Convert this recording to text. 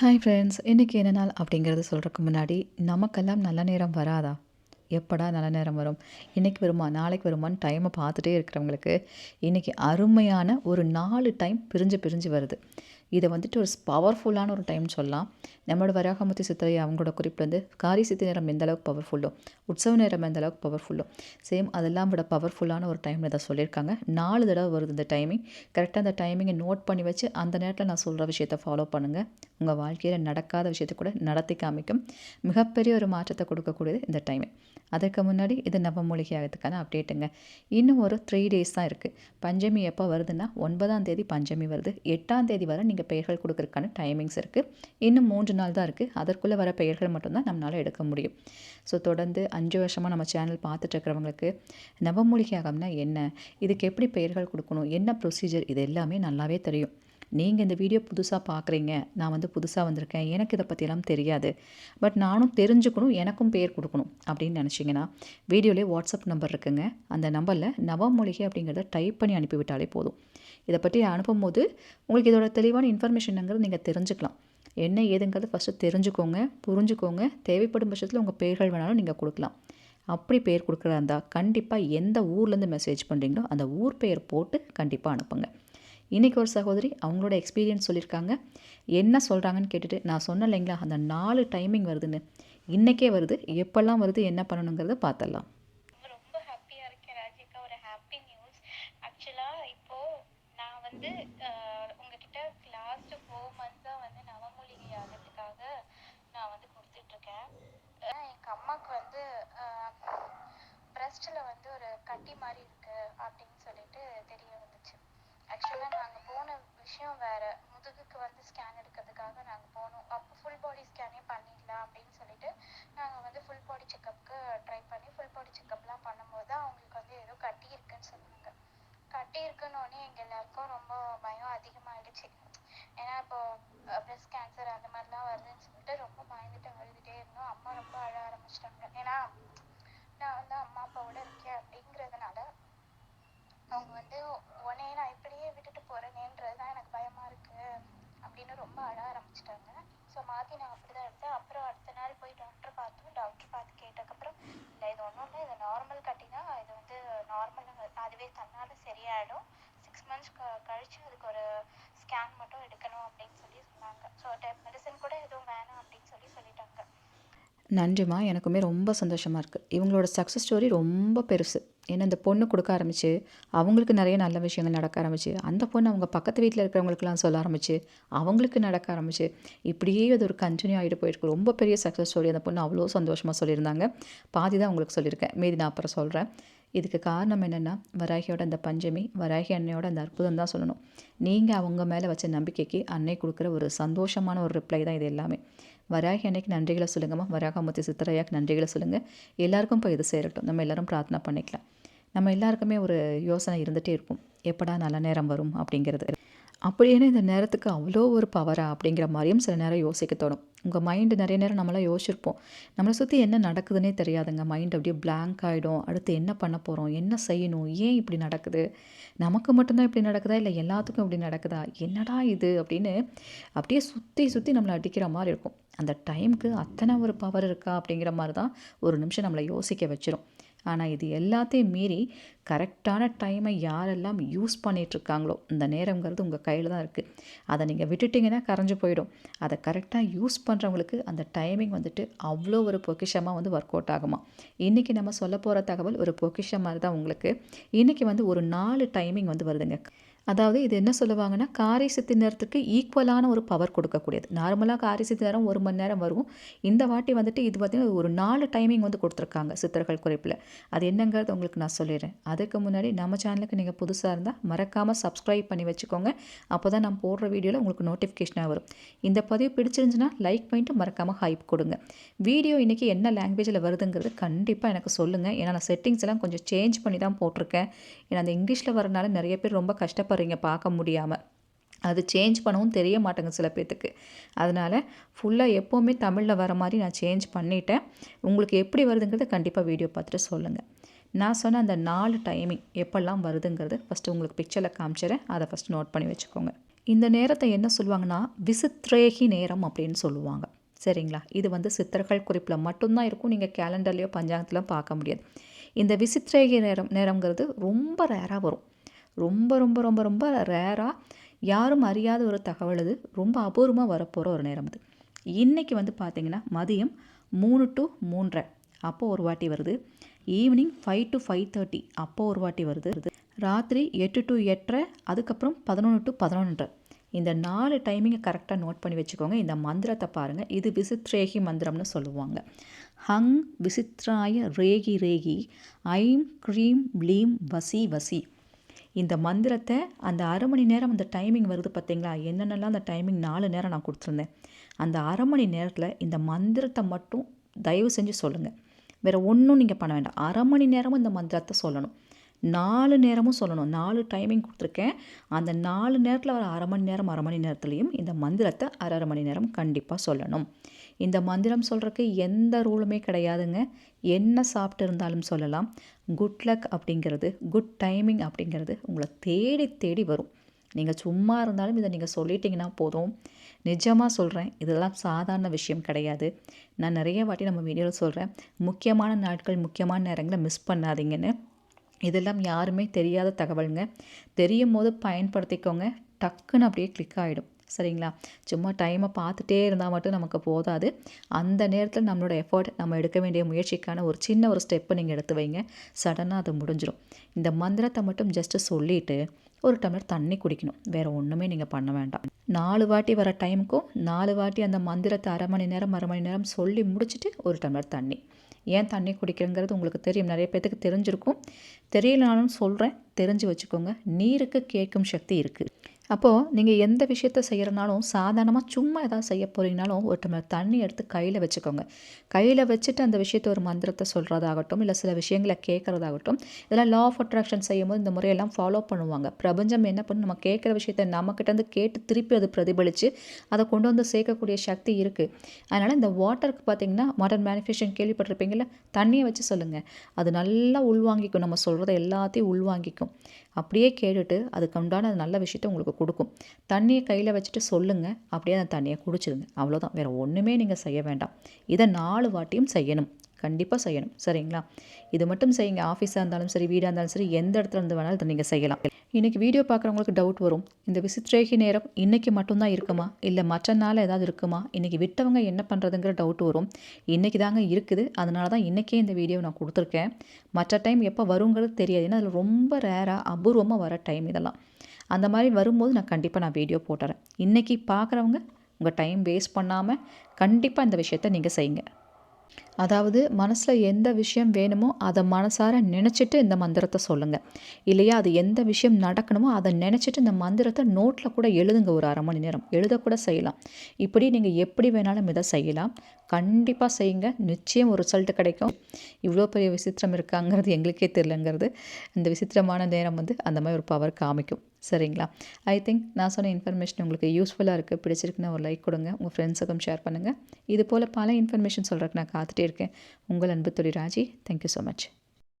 Hi friends இன்றைக்கி என்ன நாள் அப்படிங்கிறது சொல்கிறதுக்கு முன்னாடி நமக்கெல்லாம் நல்ல நேரம் வராதா? எப்படா நல்ல நேரம் வரும்? இன்றைக்கி வருமா? நாளைக்கு வருமான்னு டைமை பார்த்துட்டே இருக்கிறவங்களுக்கு இன்றைக்கி அருமையான ஒரு நாலு டைம் பிரிஞ்சு பிரிஞ்சு வருது. இதை வந்துட்டு ஒரு பவர்ஃபுல்லான ஒரு டைம் சொல்லலாம். நம்மளோட வராகமூர்த்தி சித்தரை அவங்களோட குறிப்பில் வந்து காரி சித்தி நேரம் எந்த அளவுக்கு பவர்ஃபுல்லோ உற்சவ நேரம் எந்த அளவுக்கு பவர்ஃபுல்லோ சேம் அதெல்லாம் விட பவர்ஃபுல்லான ஒரு டைமில் இதை சொல்லியிருக்காங்க. நாலு தடவை வருது இந்த டைமிங் கரெக்டாக அந்த டைமிங்கை நோட் பண்ணி வச்சு அந்த நேரத்தில் நான் சொல்கிற விஷயத்தை ஃபாலோ பண்ணுங்கள் உங்கள் வாழ்க்கையில் நடக்காத விஷயத்தை கூட நடத்தி காமிக்கும். மிகப்பெரிய ஒரு மாற்றத்தை கொடுக்கக்கூடியது இந்த டைமிங் அதற்கு முன்னாடி இது நவமூலிகை மூலிகையாகிறதுக்கான அப்டேட்டுங்க இன்னும் ஒரு த்ரீ டேஸ் தான் இருக்குது பஞ்சமி எப்போ வருதுன்னா ஒன்பதாம் தேதி பஞ்சமி வருது. எட்டாம் தேதி வர நீங்கள் பெயர்கள் கொடுக்கறதுக்கான டைமிங்ஸ் இருக்குது இன்னும் மூன்று நாள் தான் இருக்குது அதற்குள்ளே வர பெயர்கள் மட்டும்தான் நம்மளால் எடுக்க முடியும். ஸோ தொடர்ந்து அஞ்சு வருஷமாக நம்ம சேனல் பார்த்துட்ருக்கிறவங்களுக்கு நவமூலிகையாகம்னா என்ன? இதுக்கு எப்படி பெயர்கள் கொடுக்கணும்? என்ன ப்ரொசீஜர் இது எல்லாமே நல்லாவே தெரியும். நீங்கள் இந்த வீடியோ புதுசாக பார்க்குறீங்க நான் வந்து புதுசாக வந்திருக்கேன். எனக்கு இதை பற்றியெல்லாம் தெரியாது. பட் நானும் தெரிஞ்சுக்கணும் எனக்கும் பேர் கொடுக்கணும் அப்படின்னு நினச்சிங்கன்னா வீடியோலேயே வாட்ஸ்அப் நம்பர் இருக்குங்க. அந்த நம்பரில் நவமொழிகை அப்படிங்கிறத டைப் பண்ணி அனுப்பிவிட்டாலே போதும். இதை பற்றி அனுப்பும்போது உங்களுக்கு இதோட தெளிவான இன்ஃபர்மேஷனுங்கிறது நீங்கள் தெரிஞ்சுக்கலாம். என்ன ஏதுங்கிறது ஃபஸ்ட்டு தெரிஞ்சுக்கோங்க புரிஞ்சுக்கோங்க. தேவைப்படும் பட்சத்தில் உங்கள் பேர்கள் வேணாலும் நீங்கள் கொடுக்கலாம். அப்படி பேர் கொடுக்குறதா இருந்தால் கண்டிப்பாக எந்த ஊர்லேருந்து மெசேஜ் பண்ணுறீங்களோ அந்த ஊர் பெயர் போட்டு கண்டிப்பாக அனுப்புங்க. இன்றைக்கி ஒரு சகோதரி அவங்களோட எக்ஸ்பீரியன்ஸ் சொல்லியிருக்காங்க. என்ன சொல்கிறாங்கன்னு கேட்டுட்டு நான் சொன்னேன் இல்லைங்களா அந்த நாலு டைமிங் வருதுன்னு. இன்றைக்கே வருது எப்போல்லாம் வருது என்ன பண்ணணுங்கிறத பார்த்துடலாம் ரொம்ப ஹாப்பியாக இருக்கேன் ராஜிகா ஒரு ஹாப்பி நியூஸ் ஆக்சுவலாக இப்போது நான் வந்து அஹ், உங்ககிட்ட லாஸ்ட் ஃபோர் மந்த்ஸாக வந்து நவமூலிகை ஆகிறதுக்காக நான் வந்து கொடுத்துட்ருக்கேன். எங்கள் அம்மாவுக்கு வந்து பிரஸ்ட்டில் வந்து ஒரு கட்டி மாதிரி விஷயம் வேற. முதுகுக்கு வந்து ஸ்கேன் எடுக்கிறதுக்காக நாங்கள் போனோம். அப்போ ஃபுல் பாடி ஸ்கேனே பண்ணிடலாம் அப்படின்னு சொல்லிட்டு நாங்கள் வந்து ஃபுல் பாடி செக்கப்புக்கு ட்ரை பண்ணி ஃபுல் பாடி செக்கப்லாம் பண்ணும்போது தான் அவங்களுக்கு வந்து ஏதோ கட்டி இருக்குன்னு சொன்னாங்க. கட்டி இருக்குன்னொடனே எங்கள் எல்லாருக்கும் ரொம்ப பயம் அதிகமாகிடுச்சு ஏன்னா இப்போ பிரஸ்ட் கேன்சர் அந்த மாதிரிலாம் வருதுன்னு சொல்லிட்டு ரொம்ப பயந்துட்டு அழுதுகிட்டே இருந்தோம். அம்மா ரொம்ப அழ ஆரம்பிச்சிட்டாங்க. ஏன்னா நான் வந்து அம்மா அப்பாவோட இருக்கேன் அப்படிங்கிறதுனால அவங்க வந்து உடனே நான் இப்படியே விட்டுட்டு போறேனேன்றது தான் எனக்கு பயமா இருக்கு அப்படின்னு ரொம்ப அழ ஆரம்பிச்சிட்டாங்க ஸோ மாத்தி நான் அப்படிதான் எடுத்தேன் அப்புறம் அடுத்த நாள் போய் டாக்டர் பார்த்தோம் டாக்டர் பார்த்து கேட்டதுக்கப்புறம் இல்லை இது ஒன்றும் இல்லை இது நார்மல் கட்டினா இது வந்து நார்மல் அதுவே தன்னால சரியாயிடும் சிக்ஸ் மந்த்ஸ் வச்சு அதுக்கு ஒரு ஸ்கேன் மட்டும் எடுக்கணும் அப்படின்னு சொல்லி சொன்னாங்க. ஸோ மெடிசன் கூட எதுவும் வேணாம் அப்படின்னு சொல்லி சொல்லிட்டாங்க. நன்றிம்மா. எனக்குமே ரொம்ப சந்தோஷமாக இருக்குது இவங்களோட சக்ஸஸ் ஸ்டோரி ரொம்ப பெருசு. ஏன்னா இந்த பொண்ணு கொடுக்க ஆரம்பிச்சு அவங்களுக்கு நிறைய நல்ல விஷயங்கள் நடக்க ஆரம்பிச்சு அந்த பொண்ணு அவங்க பக்கத்து வீட்டில் இருக்கிறவங்களுக்குலாம் சொல்ல ஆரம்பிச்சு அவங்களுக்கு நடக்க ஆரம்பிச்சு இப்படியே அது ஒரு கண்டினியூ ஆகிட்டு போயிருக்கு. ரொம்ப பெரிய சக்ஸஸ் ஸ்டோரி அந்த பொண்ணு அவ்வளோ சந்தோஷமாக சொல்லியிருந்தாங்க. பாதி தான் உங்களுக்கு சொல்லியிருக்கேன். மீதி நான் அப்புறம் சொல்கிறேன் இதுக்கு காரணம் என்னென்னா வராகியோட அந்த பஞ்சமி வராகி அன்னையோட அந்த அற்புதம் தான் சொல்லணும். நீங்கள் அவங்க மேலே வச்ச நம்பிக்கைக்கு அன்னை கொடுக்குற ஒரு சந்தோஷமான ஒரு ரிப்ளை தான் இது எல்லாமே. வராகி அன்னைக்கு நன்றிகளை சொல்லுங்கம்மா. வராகமூர்த்தி சித்தரையாக்கு நன்றிகளை சொல்லுங்கள் எல்லாருக்கும் இப்போ இது சேரட்டும். நம்ம எல்லாரும் பிரார்த்தனை பண்ணிக்கலாம். நம்ம எல்லாருக்குமே ஒரு யோசனை இருந்துகிட்டே இருக்கும். எப்படா நல்ல நேரம் வரும் அப்படிங்கிறது. அப்படின்னு இந்த நேரத்துக்கு அவ்வளோ ஒரு பவரா அப்படிங்கிற மாதிரியும் சில நேரம் யோசிக்க தோணும். உங்கள் மைண்டு நிறைய நேரம் நம்மளாம் யோசிச்சிருப்போம். நம்மளை சுற்றி என்ன நடக்குதுன்னே தெரியாதுங்க. மைண்ட் அப்படியே பிளாங்க் ஆகிடும் அடுத்து என்ன பண்ண போகிறோம் என்ன செய்யணும்? ஏன் இப்படி நடக்குது? நமக்கு மட்டும்தான் இப்படி நடக்குதா? இல்லை எல்லாத்துக்கும் இப்படி நடக்குதா? என்னடா இது? அப்படின்னு அப்படியே சுற்றி சுற்றி நம்மளை அடிக்கிற மாதிரி இருக்கும். அந்த டைமுக்கு அத்தனை ஒரு பவர் இருக்கா? அப்படிங்கிற மாதிரி தான் ஒரு நிமிஷம் நம்மளை யோசிக்க வச்சிரும். ஆனால் இது எல்லாத்தையும் மீறி கரெக்டான டைமை யாரெல்லாம் யூஸ் பண்ணிகிட்ருக்காங்களோ இந்த நேரங்கிறது உங்கள் கையில் தான் இருக்குது அதை நீங்கள் விட்டுட்டிங்கன்னா கரைஞ்சு போயிடும். அதை கரெக்டாக யூஸ் பண்ணுறவங்களுக்கு அந்த டைமிங் வந்துட்டு அவ்வளோ ஒரு பொக்கிஷமாக வந்து ஒர்க் அவுட் ஆகுமா. இன்றைக்கி நம்ம சொல்ல போகிற தகவல் ஒரு பொக்கிஷம் மாதிரி தான் உங்களுக்கு. இன்றைக்கி வந்து ஒரு நாலு டைமிங் வந்து வருதுங்க. அதாவது இது என்ன சொல்லுவாங்கன்னா காரை சித்தி நேரத்துக்கு ஈக்குவலான ஒரு பவர் கொடுக்கக்கூடியது. நார்மலாக காரை சித்தி நேரம் ஒரு மணி நேரம் வரும். இந்த வாட்டி வந்துட்டு இது பார்த்திங்கன்னா ஒரு நாலு டைமிங் வந்து கொடுத்துருக்காங்க சித்தர்கள் குறிப்பில். அது என்னங்கிறது உங்களுக்கு நான் சொல்லிடுறேன். அதுக்கு முன்னாடி நம்ம சேனலுக்கு நீங்கள் புதுசாக இருந்தால் மறக்காமல் சப்ஸ்கிரைப் பண்ணி வச்சுக்கோங்க. அப்போ தான் நான் போடுற வீடியோவில் உங்களுக்கு நோட்டிஃபிகேஷனாக வரும். இந்த பதிவு பிடிச்சிருந்துச்சுன்னா லைக் பண்ணிட்டு மறக்காமல் ஹைப் கொடுங்க. வீடியோ இன்றைக்கி என்ன லாங்குவேஜில் வருதுங்கிறது கண்டிப்பாக எனக்கு சொல்லுங்கள் ஏன்னா நான் செட்டிங்ஸ் எல்லாம் கொஞ்சம் சேஞ்ச் பண்ணி தான் போட்டிருக்கேன். ஏன்னா அந்த இங்கிலீஷில் வரனால நிறைய பேர் ரொம்ப போகிறீங்க பார்க்க முடியாமல் அது சேஞ்ச் பண்ணவும் தெரிய மாட்டேங்குது சில பேர்த்துக்கு அதனால் ஃபுல்லாக எப்போவுமே தமிழில் வர மாதிரி நான் சேஞ்ச் பண்ணிட்டேன். உங்களுக்கு எப்படி வருதுங்கிறத கண்டிப்பாக வீடியோ பார்த்துட்டு சொல்லுங்கள் நான் சொன்ன அந்த நாலு டைமிங் எப்பெல்லாம் வருதுங்கிறது ஃபஸ்ட்டு உங்களுக்கு பிக்சரில் காமிச்சிடறேன் அதை ஃபஸ்ட்டு நோட் பண்ணி வச்சுக்கோங்க. இந்த நேரத்தை என்ன சொல்லுவாங்கன்னா விசித்ரேகி நேரம் அப்படின்னு சொல்லுவாங்க. சரிங்களா? இது வந்து சித்தர்கள் குறிப்பில் மட்டும்தான் இருக்கும். நீங்கள் கேலண்டர்லேயோ பஞ்சாங்கத்திலோ பார்க்க முடியாது. இந்த விசித்ரேகி நேரம் நேரங்கிறது ரொம்ப ரேராக வரும். ரொம்ப ரொம்ப ரொம்ப ரொம்ப ரேராக யாரும் அறியாத ஒரு தகவல் இது ரொம்ப அபூர்வமாக வரப்போகிற ஒரு நேரம் அது. இன்றைக்கி வந்து பார்த்திங்கன்னா மதியம் மூணு டு மூன்றரை. அப்போது ஒரு வாட்டி வருது. Evening five to five thirty அப்போது ஒரு வாட்டி வருது. ராத்திரி எட்டு டு எட்டரை அதுக்கப்புறம் பதினொன்று டு பதினொன்றரை. இந்த நாலு டைமிங்கை கரெக்டாக நோட் பண்ணி வச்சுக்கோங்க. இந்த மந்திரத்தை பாருங்கள் இது விசித்ரேகி மந்திரம்னு சொல்லுவாங்க. ஹங் விசித்ராய ரேகி ரேகி ஐம் க்ரீம் ப்ளீம் வசி வசி. இந்த மந்திரத்தை அந்த அரை மணி நேரம் அந்த டைமிங் வருது பார்த்தீங்களா? என்னென்னலாம் அந்த டைமிங் நாலு நேரம் நான் கொடுத்துருந்தேன். அந்த அரை மணி நேரத்தில் இந்த மந்திரத்தை மட்டும் தயவு செஞ்சு சொல்லுங்கள் வேறு ஒன்றும் நீங்கள் பண்ண வேண்டாம். அரை மணி நேரமும் இந்த மந்திரத்தை சொல்லணும். நாலு நேரமும் சொல்லணும். நாலு டைமிங் கொடுத்துருக்கேன். அந்த நாலு நேரத்தில் வர அரை மணி நேரம் அரை மணி நேரத்துலேயும் இந்த மந்திரத்தை அரை அரை மணி நேரம் கண்டிப்பாக சொல்லணும். இந்த மந்திரம் சொல்கிறதுக்கு எந்த ரூலுமே கிடையாதுங்க. என்ன சாப்பிட்டு இருந்தாலும் சொல்லலாம். குட் லக் அப்படிங்கிறது குட் டைமிங் அப்படிங்கிறது உங்களை தேடி தேடி வரும். நீங்கள் சும்மா இருந்தாலும் இதை நீங்கள் சொல்லிட்டீங்கன்னா போதும். நிஜமாக சொல்கிறேன் இதெல்லாம் சாதாரண விஷயம் கிடையாது. நான் நிறைய வாட்டி நம்ம வீடியோவில் சொல்கிறேன் முக்கியமான நாட்கள் முக்கியமான நேரங்களை மிஸ் பண்ணாதீங்கன்னு. இதெல்லாம் யாருமே தெரியாத தகவலுங்க. தெரியும் போது பயன்படுத்திக்கோங்க. டக்குன்னு அப்படியே கிளிக் ஆகிடும் சரிங்களா? சும்மா டைமை பார்த்துட்டே இருந்தால் மட்டும் நமக்கு போதாது. அந்த நேரத்தில் நம்மளோட எஃபர்ட் நம்ம எடுக்க வேண்டிய முயற்சிக்கான ஒரு சின்ன ஒரு ஸ்டெப்பை நீங்கள் எடுத்து வைங்க. சடனாக அது முடிஞ்சிடும் இந்த மந்திரத்தை மட்டும் ஜஸ்ட்டு சொல்லிவிட்டு ஒரு டம்ளர் தண்ணி குடிக்கணும். வேறு ஒன்றுமே நீங்கள் பண்ண வேண்டாம். நாலு வாட்டி வர டைமுக்கும் நாலு வாட்டி அந்த மந்திரத்தை அரை மணி நேரம் அரை மணி நேரம் சொல்லி முடிச்சுட்டு ஒரு டம்ளர் தண்ணி. ஏன் தண்ணி குடிக்கிறங்கிறது உங்களுக்கு தெரியும். நிறைய பேர்த்துக்கு தெரிஞ்சிருக்கும். தெரியலனாலும் சொல்கிறேன் தெரிஞ்சு வச்சுக்கோங்க. நீருக்கு கேட்கும் சக்தி இருக்குது அப்போது நீங்கள் எந்த விஷயத்த செய்கிறனாலும் சாதாரணமாக சும்மா ஏதாவது செய்ய போகிறீங்கனாலும் ஒரு டம்ளர் தண்ணி எடுத்து கையில் வச்சுக்கோங்க. கையில் வச்சுட்டு அந்த விஷயத்த ஒரு மந்திரத்தை சொல்கிறதாகட்டும் இல்லை சில விஷயங்களை கேட்குறதாகட்டும் இதெல்லாம் லா ஆஃப் அட்ராக்ஷன் செய்யும்போது இந்த முறையெல்லாம் ஃபாலோ பண்ணுவாங்க. பிரபஞ்சம் என்ன பண்ணும்? நம்ம கேட்குற விஷயத்த நம்மக்கிட்டேருந்து கேட்டு திருப்பி அது பிரதிபலித்து அதை கொண்டு வந்து சேர்க்கக்கூடிய சக்தி இருக்குது அதனால் இந்த வாட்டருக்கு பார்த்திங்கன்னா மாடர்ன் மேனிஃபேக்சரிங் கேள்விப்பட்டிருப்பீங்களா தண்ணியை வச்சு சொல்லுங்கள் அது நல்லா உள்வாங்கிக்கும். நம்ம சொல்கிறத எல்லாத்தையும் உள்வாங்கிக்கும். அப்படியே கேட்டுட்டு அதுக்கு உண்டான நல்ல விஷயத்த உங்களுக்கு கொடுக்கும். தண்ணியை கையில் வச்சுட்டு சொல்லுங்கள் அப்படியே அந்த தண்ணியை குடிச்சிருங்க அவ்வளோதான் வேறு ஒன்றுமே நீங்கள் செய்ய வேண்டாம். இதை நாலு வாட்டியும் செய்யணும். கண்டிப்பாக செய்யணும். சரிங்களா? இது மட்டும் செய்யுங்க. ஆஃபீஸாக இருந்தாலும் சரி வீடாக இருந்தாலும் சரி எந்த இடத்துல இருந்து வேணாலும் இதை நீங்கள் செய்யலாம். இன்றைக்கி வீடியோ பார்க்குறவங்களுக்கு டவுட் வரும். இந்த விசித்ரேகி நேரம் இன்றைக்கி மட்டும்தான் இருக்குமா? இல்லை மற்ற நாள் ஏதாவது இருக்குமா? இன்றைக்கி விட்டவங்க என்ன பண்ணுறதுங்கிற டவுட் வரும். இன்றைக்கி தாங்க இருக்குது. அதனால தான் இன்றைக்கே இந்த வீடியோ நான் கொடுத்துருக்கேன். மற்ற டைம் எப்போ வருங்கிறது தெரியாது. ஏன்னா அதில் ரொம்ப ரேராக அபூர்வமாக வர டைம் இதெல்லாம். அந்த மாதிரி வரும்போது நான் கண்டிப்பாக நான் வீடியோ போட்டுறேன். இன்றைக்கி பார்க்குறவங்க உங்கள் டைம் வேஸ்ட் பண்ணாமல் கண்டிப்பாக இந்த விஷயத்த நீங்கள் செய்யுங்க. அதாவது மனசில் எந்த விஷயம் வேணுமோ அதை மனசார நினச்சிட்டு இந்த மந்திரத்தை சொல்லுங்கள் இல்லையா? அது எந்த விஷயம் நடக்கணுமோ அதை நினச்சிட்டு இந்த மந்திரத்தை நோட்டில் கூட எழுதுங்க ஒரு அரை மணி நேரம். எழுதக்கூட செய்யலாம். இப்படி நீங்கள் எப்படி வேணாலும் இதை செய்யலாம். கண்டிப்பாக செய்யுங்க. நிச்சயம் ஒரு ரிசல்ட் கிடைக்கும். இவ்வளோ பெரிய விசித்திரம் இருக்காங்கிறது எங்களுக்கே தெரிலங்கிறது இந்த விசித்திரமான நேரம் வந்து அந்த மாதிரி ஒரு பவர் காமிக்கும். சரிங்களா? ஐ திங்க் நான் சொன்ன இன்ஃபர்மேஷன் உங்களுக்கு யூஸ்ஃபுல்லாக இருக்குது பிடிச்சிருக்குன்னு ஒரு லைக் கொடுங்க. உங்கள் ஃப்ரெண்ட்ஸுக்கும் ஷேர் பண்ணுங்கள் இது போல் பல இன்ஃபர்மேஷன் சொல்கிறதுக்கு நான் காத்துட்டே இருக்கேன். உங்கள் அன்பு தொழில் ராஜி தேங்க்யூ ஸோ மச்